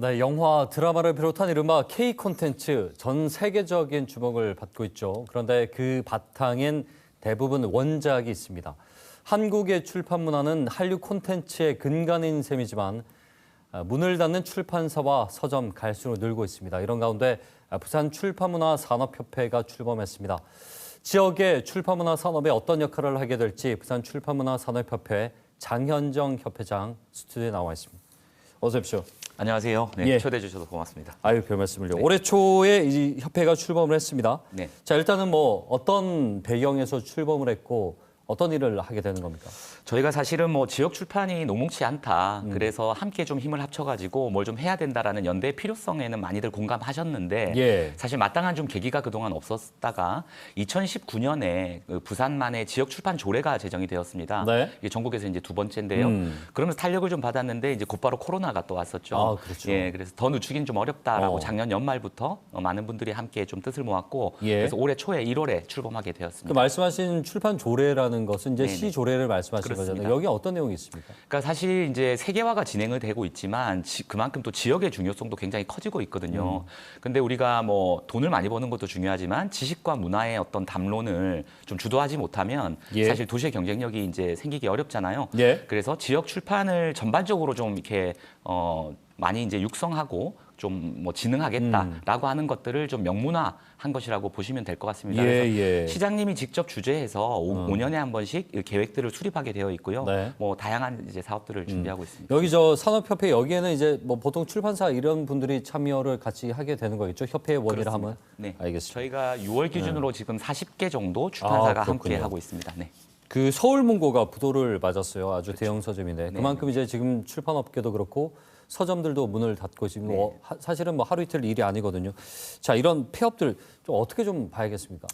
네, 영화, 드라마를 비롯한 이른바 K 콘텐츠 전 세계적인 주목을 받고 있죠. 그런데 그 바탕엔 대부분 원작이 있습니다. 한국의 출판 문화는 한류 콘텐츠의 근간인 셈이지만 아, 문을 닫는 출판사와 서점 갈수록 늘고 있습니다. 이런 가운데 아, 부산 출판문화 산업협회가 출범했습니다. 지역의 출판문화 산업에 어떤 역할을 하게 될지 부산 출판문화 산업협회 장현정 협회장 스튜디오에 나와 있습니다. 어서 오십시오. 안녕하세요. 네, 예. 초대해 주셔서 고맙습니다. 아유, 별 말씀을요. 올해 초에 이 협회가 출범을 했습니다. 네. 자, 일단은 뭐 어떤 배경에서 출범을 했고 어떤 일을 하게 되는 겁니까? 저희가 사실은 뭐 지역 출판이 녹록치 않다. 음. 그래서 함께 좀 힘을 합쳐가지고 뭘 좀 해야 된다라는 연대의 필요성에는 많이들 공감하셨는데 예. 사실 마땅한 좀 계기가 그동안 없었다가 2019년에 그 부산만의 지역 출판 조례가 제정이 되었습니다. 네. 이게 전국에서 이제 두 번째인데요. 음. 그러면서 탄력을 좀 받았는데 이제 곧바로 코로나가 또 왔었죠. 아, 그렇죠. 예, 그래서 더 늦추긴 좀 어렵다라고 어. 작년 연말부터 어, 많은 분들이 함께 좀 뜻을 모았고 예. 그래서 올해 초에 1월에 출범하게 그 되었습니다. 말씀하신 출판 조례라는 것은 이제 네네. 시 조례를 말씀하신 그렇습니다. 거잖아요. 여기 어떤 내용이 있습니까? 그러니까 사실 이제 세계화가 진행을 되고 있지만 지- 그만큼 또 지역의 중요성도 굉장히 커지고 있거든요. 근데 우리가 뭐 돈을 많이 버는 것도 중요하지만 지식과 문화의 어떤 담론을 좀 주도하지 못하면 예. 사실 도시의 경쟁력이 이제 생기기 어렵잖아요. 예. 그래서 지역 출판을 전반적으로 좀 이렇게 어 많이 이제 육성하고 좀 뭐 진흥하겠다라고 하는 것들을 좀 명문화한 것이라고 보시면 될 것 같습니다. 예, 그래서 예. 시장님이 직접 주재해서 오 5년에 한 번씩 이 계획들을 수립하게 되어 있고요. 네. 뭐 다양한 이제 사업들을 준비하고 있습니다. 여기 저 산업협회 여기에는 이제 뭐 보통 출판사 이런 분들이 참여를 같이 하게 되는 거겠죠. 협회의 원이라 하면. 네. 알겠습니다. 저희가 6월 기준으로 지금 40개 정도 출판사가 아, 함께. 하고 있습니다. 네. 그 서울문고가 부도를 맞았어요. 아주 대형 서점인데 네, 그만큼 이제 지금 출판업계도 그렇고 서점들도 문을 닫고 지금 네. 어, 하- 사실은 뭐 하루 이틀 일이 아니거든요. 자 이런 폐업들 좀 어떻게 좀 봐야겠습니까?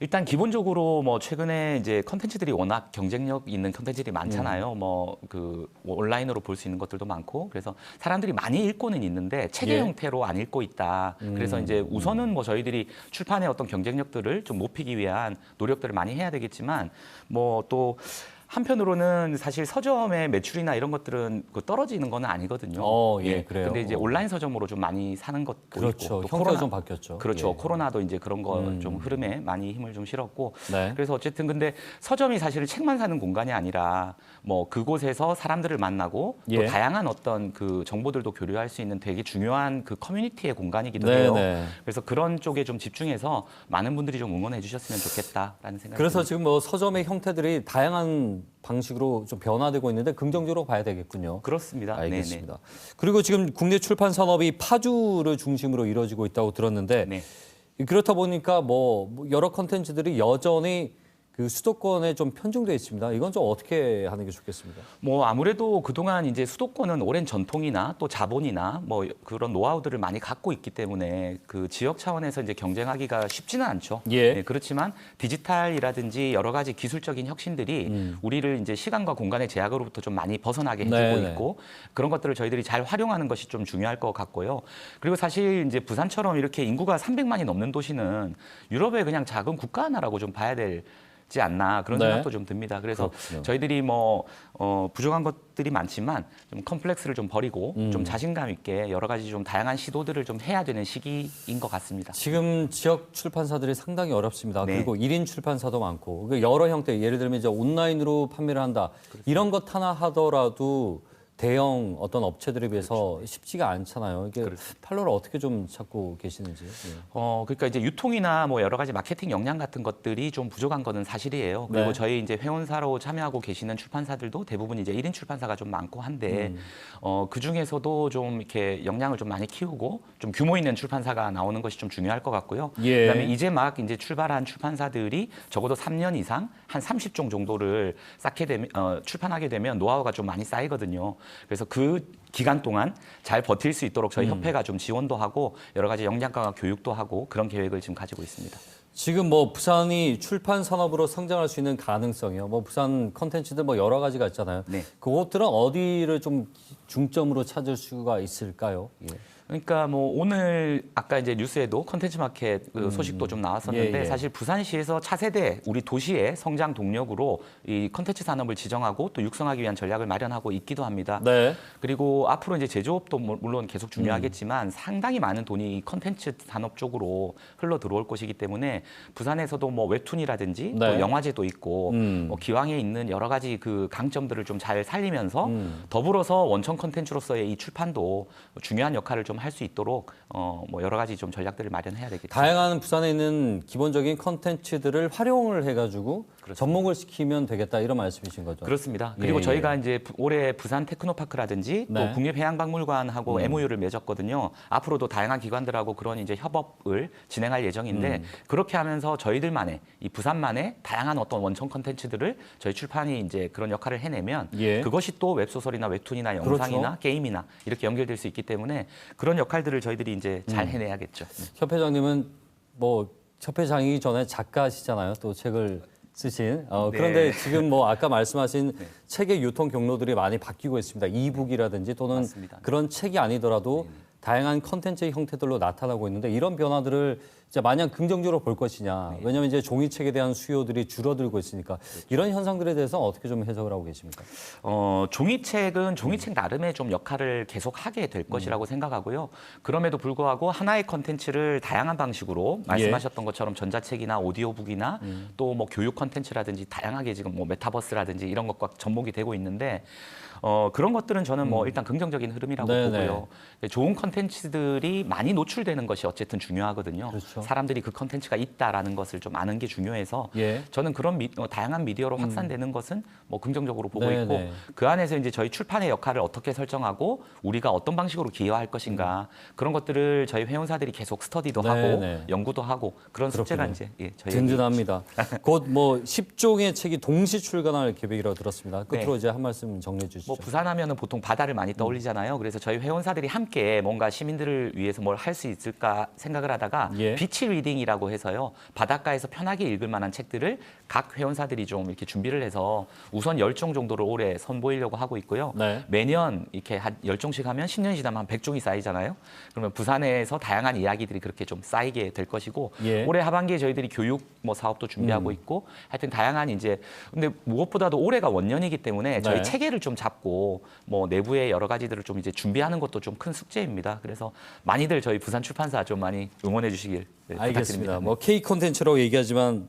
일단 기본적으로 뭐 최근에 이제 컨텐츠들이 워낙 경쟁력 있는 컨텐츠들이 많잖아요. 음. 뭐그 온라인으로 볼 수 있는 것들도 많고 그래서 사람들이 많이 읽고는 있는데 체계 예. 음. 형태로 안 읽고 있다. 그래서 이제 우선은 뭐 저희들이 출판의 어떤 경쟁력들을 좀 높이기 위한 노력들을 많이 해야 되겠지만 뭐또 한편으로는 사실 서점의 매출이나 이런 것들은 그 떨어지는 건 아니거든요. 어, 예, 그래요. 근데 이제 온라인 서점으로 좀 많이 사는 것도 그렇죠. 있고 또 형태가 코로나- 좀 바뀌었죠. 그렇죠. 예. 코로나도 이제 그런 거 음. 좀 흐름에 많이 힘을 좀 실었고 네. 그래서 어쨌든 근데 서점이 사실은 책만 사는 공간이 아니라 뭐 그곳에서 사람들을 만나고 예. 또 다양한 어떤 그 정보들도 교류할 수 있는 되게 중요한 그 커뮤니티의 공간이기도 네, 해요. 네. 그래서 그런 쪽에 좀 집중해서 많은 분들이 좀 응원해 주셨으면 좋겠다라는 생각이 그래서. 지금 뭐 서점의 형태들이 다양한 방식으로 좀 변화되고 있는데 긍정적으로 봐야 되겠군요. 그렇습니다. 네네. 알겠습니다. 그리고 지금 국내 출판 산업이 파주를 중심으로 이루어지고 있다고 들었는데 네. 그렇다 보니까 뭐 여러 컨텐츠들이 여전히 그 수도권에 좀 편중돼 있습니다. 이건 좀 어떻게 하는 게 좋겠습니까? 뭐 아무래도 그동안 이제 수도권은 오랜 전통이나 또 자본이나 뭐 그런 노하우들을 많이 갖고 있기 때문에 그 지역 차원에서 이제 경쟁하기가 쉽지는 않죠. 예. 네, 그렇지만 디지털이라든지 여러 가지 기술적인 혁신들이 우리를 이제 시간과 공간의 제약으로부터 좀 많이 벗어나게 해주고 네네. 있고 그런 것들을 저희들이 잘 활용하는 것이 좀 중요할 것 같고요. 그리고 사실 이제 부산처럼 이렇게 인구가 300만이 넘는 도시는 유럽의 그냥 작은 국가 하나라고 좀 봐야 될 지 않나 그런 네. 생각도 좀 듭니다. 그래서 그렇군요. 저희들이 뭐 어, 부족한 것들이 많지만 좀 컴플렉스를 좀 버리고 음. 좀 자신감 있게 여러 가지 좀 다양한 시도들을 좀 해야 되는 시기인 것 같습니다. 지금 지역 출판사들이 상당히 어렵습니다. 네. 그리고 일인 출판사도 많고 그 여러 형태 예를 들면 이제 온라인으로 판매를 한다 이런 것 하나 하더라도 대형 어떤 업체들에 비해서 쉽지가 않잖아요. 이게 팔로를 어떻게 좀 찾고 계시는지. 예. 어, 그러니까 이제 유통이나 뭐 여러 가지 마케팅 역량 같은 것들이 좀 부족한 거는 사실이에요. 그리고 네. 저희 이제 회원사로 참여하고 계시는 출판사들도 대부분 이제 1인 출판사가 좀 많고 한데 음. 어, 그 중에서도 좀 이렇게 역량을 좀 많이 키우고 좀 규모 있는 출판사가 나오는 것이 좀 중요할 것 같고요. 예. 그다음에 이제 막 이제 출발한 출판사들이 적어도 3년 이상 한 30종 정도를 쌓게 되면 어, 출판하게 되면 노하우가 좀 많이 쌓이거든요. 그래서 그 기간 동안 잘 버틸 수 있도록 저희 협회가 좀 지원도 하고 여러 가지 역량과 교육도 하고 그런 계획을 지금 가지고 있습니다. 지금 뭐 부산이 출판 산업으로 성장할 수 있는 가능성이요. 뭐 부산 컨텐츠들 뭐 여러 가지가 있잖아요. 네. 그것들은 어디를 좀 중점으로 찾을 수가 있을까요? 예. 그러니까 뭐 오늘 아까 이제 뉴스에도 컨텐츠 마켓 그 소식도 좀 나왔었는데 예, 예. 사실 부산시에서 차세대 우리 도시의 성장 동력으로 이 컨텐츠 산업을 지정하고 또 육성하기 위한 전략을 마련하고 있기도 합니다. 네. 그리고 앞으로 이제 제조업도 물- 물론 계속 음. 중요하겠지만 상당히 많은 돈이 이 컨텐츠 산업 쪽으로 흘러 들어올 것이기 때문에 부산에서도 뭐 웹툰이라든지 네. 또 영화제도 있고 음. 뭐 기왕에 있는 여러 가지 그 강점들을 좀 잘 살리면서 음. 더불어서 원천 컨텐츠로서의 이 출판도 중요한 역할을 좀할 수 있도록 어 뭐 여러 가지 좀 전략들을 마련해야 되겠죠. 다양한 부산에 있는 기본적인 컨텐츠들을 활용을 해가지고 접목을 시키면 되겠다 이런 말씀이신 거죠. 그렇습니다. 그리고 예, 저희가 이제 부- 올해 부산 테크노파크라든지 네. 음. 또 국립해양박물관하고 MOU를 맺었거든요. 앞으로도 다양한 기관들하고 그런 이제 협업을 진행할 예정인데 음. 그렇게 하면서 저희들만의 이 부산만의 다양한 어떤 원천 컨텐츠들을 저희 출판이 이제 그런 역할을 해내면 예. 그것이 또 웹소설이나 웹툰이나 그렇죠. 영상이나 게임이나 이렇게 연결될 수 있기 때문에 그런 역할들을 저희들이 이제 음. 잘 해내야겠죠. 네. 협회장님은 뭐 협회장이기 전에 작가시잖아요. 또 책을 쓰신. 어, 네. 그런데 지금 뭐 아까 말씀하신 책의 유통 경로들이 많이 바뀌고 있습니다. 이북이라든지 또는 맞습니다. 네. 그런 책이 아니더라도 다양한 컨텐츠의 형태들로 나타나고 있는데 이런 변화들을 이제 마냥 긍정적으로 볼 것이냐. 네. 왜냐하면 이제 종이책에 대한 수요들이 줄어들고 있으니까 그렇죠. 이런 현상들에 대해서 어떻게 좀 해석을 하고 계십니까? 어, 종이책은 종이책 나름의 좀 역할을 계속 하게 될 것이라고 생각하고요. 그럼에도 불구하고 하나의 컨텐츠를 다양한 방식으로 말씀하셨던 것처럼 전자책이나 오디오북이나 또뭐 교육 컨텐츠라든지 다양하게 지금 뭐 메타버스라든지 이런 것과 접목이 되고 있는데 어, 그런 것들은 저는 뭐 일단 긍정적인 흐름이라고 네네. 보고요. 좋은 컨텐츠들이 많이 노출되는 것이 어쨌든 중요하거든요. 그렇죠. 사람들이 그 컨텐츠가 있다라는 것을 좀 아는 게 중요해서 예. 저는 그런 미- 어, 다양한 미디어로 확산되는 것은 뭐 긍정적으로 보고 네, 있고 네. 그 안에서 이제 저희 출판의 역할을 어떻게 설정하고 우리가 어떤 방식으로 기여할 것인가 그런 것들을 저희 회원사들이 계속 스터디도 네, 하고 네. 연구도 하고 그런 숙제가. 이제 예, 저희 든든합니다. 곧 뭐 10종의 책이 동시 출간할 계획이라고 들었습니다. 끝으로 이제 한 말씀 정리해 주시죠. 뭐 부산하면은 보통 바다를 많이 떠올리잖아요. 그래서 저희 회원사들이 함께 뭔가 시민들을 위해서 뭘 할 수 있을까 생각을 하다가 예. 비치 리딩이라고 해서요. 바닷가에서 편하게 읽을 만한 책들을 각 회원사들이 좀 이렇게 준비를 해서 우선 10종 정도를 올해 선보이려고 하고 있고요. 네. 매년 이렇게 한 10종씩 하면 10년이 지나면 한 100종이 쌓이잖아요. 그러면 부산에서 다양한 이야기들이 그렇게 좀 쌓이게 될 것이고 예. 음. 올해 하반기에 저희들이 교육 뭐 사업도 준비하고 있고 하여튼 다양한 이제 근데 무엇보다도 올해가 원년이기 때문에 저희 네. 체계를 좀 잡고 뭐 내부의 여러 가지들을 좀 이제 준비하는 것도 좀 큰 숙제입니다. 그래서 많이들 저희 부산 출판사 좀 많이 응원해 주시길 네, 알겠습니다. 뭐 K 콘텐츠라고 얘기하지만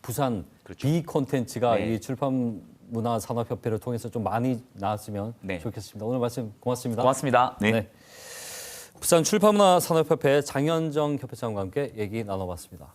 부산 그렇죠. B 콘텐츠가 네. 이 출판 문화 산업 협회를 통해서 좀 많이 나왔으면 네. 좋겠습니다. 오늘 말씀 고맙습니다. 고맙습니다. 네. 네. 부산 출판문화 산업협회 장현정 협회장과 함께 얘기 나눠봤습니다.